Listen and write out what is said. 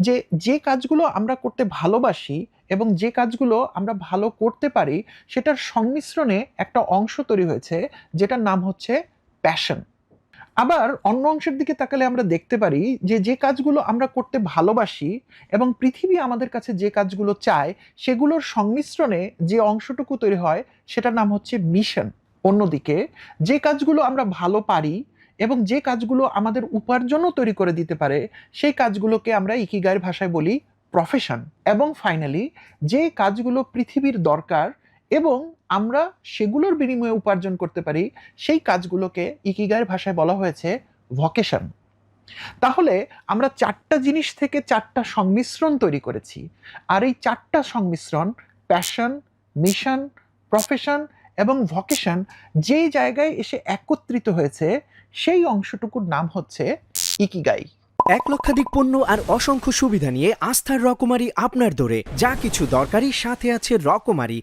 যে যে কাজগুলো আমরা করতে ভালোবাসি এবং যে কাজগুলো আমরা ভালো করতে পারি, সেটার সংমিশ্রণে একটা অংশ তৈরি হয়েছে, যেটার নাম হচ্ছে প্যাশন আবার অন্য অংশের দিকে তাকালে আমরা দেখতে পারি যে যে কাজগুলো আমরা করতে ভালোবাসি এবং পৃথিবী আমাদের কাছে যে কাজগুলো চায়, সেগুলোর সংমিশ্রণে যে অংশটুকু তৈরি হয়, সেটার নাম হচ্ছে মিশন অন্যদিকে, যে কাজগুলো আমরা ভালো পারি এবং যে কাজগুলো আমাদের উপার্জনও তৈরি করে দিতে পারে, সেই কাজগুলোকে আমরা ইকিগাইয়ের ভাষায় বলি প্রফেশন এবং ফাইনালি যে কাজগুলো পৃথিবীর দরকার এবং আমরা সেগুলোর বিনিময়ে উপার্জন করতে পারি, সেই কাজগুলোকে ইকিগাইয়ের ভাষায় বলা হয়েছে ভকেশন তাহলে আমরা চারটা জিনিস থেকে চারটা সংমিশ্রণ তৈরি করেছি। আর এই চারটা সংমিশ্রণ প্যাশন মিশন প্রফেশন এবং ভকেশন যেই জায়গায় এসে একত্রিত হয়েছে, সেই অংশটুকুর নাম হচ্ছে ইকিগাই। এক লক্ষাধিক পণ্য আর অসংখ্য সুবিধা নিয়ে আস্থার রকমারি আপনার দোরে। যা কিছু দরকারি, সাথে আছে রকমারি।